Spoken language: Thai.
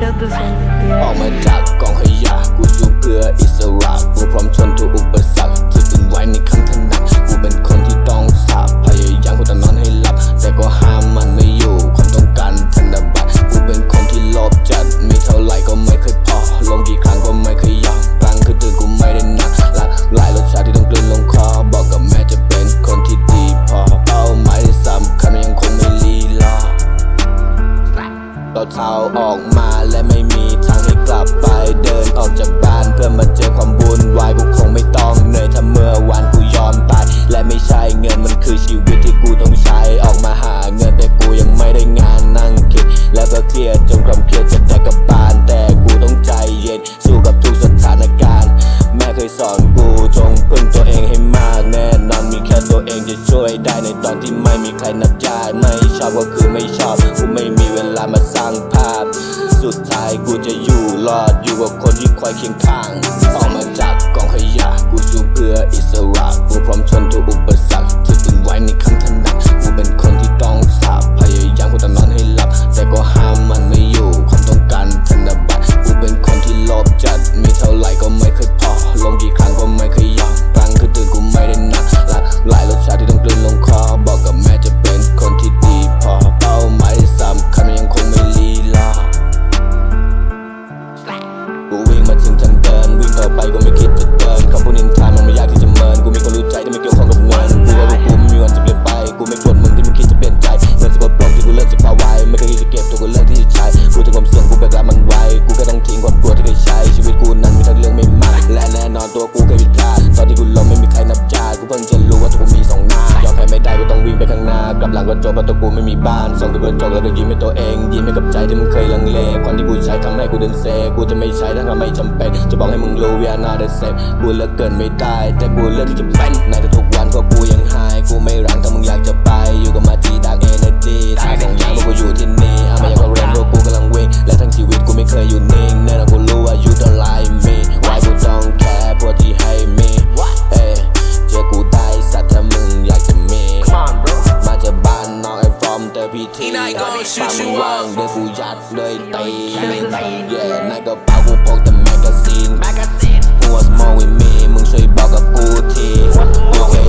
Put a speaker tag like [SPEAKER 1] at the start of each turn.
[SPEAKER 1] killed this one. Oh my god. เท้าออกมาและไม่มีทางให้กลับไปเดินออกจากบ้าน ลามาสร้างภาพ สุดท้ายกูจะอยู่รอดอยู่กับคนที่คอยเคียงข้างต้องมาจาก กับหลังก็จบประตูกูไม่มีบ้านส่องดูกระจกแล้วก็ยิ้มให้ตัวเอง ยิ้มให้กับใจที่มันเคยลังเลความที่กูใช้ทำให้กูเดินเซกูจะไม่ใช้ถ้าไม่จำเป็น จะบอกให้มึงรู้ we are not the same กูเลิกเกินไม่ได้ แต่กูเลือกที่จะเป็นในทุกวันก็กูยังหาย กูไม่รังถ้ามึงอยากจะไป อยู่กับมาจีดักเอเนจีทางสองอย่างพวกกูอยู่ที่ ปากมึงว่างเดี๋ยวกูยัดเลยตีเย่ในกระเป๋ากูพกแต่แมกกาซีนกูว่าสมองวิมีมึงช่วยบอกกับกูทีกูแค่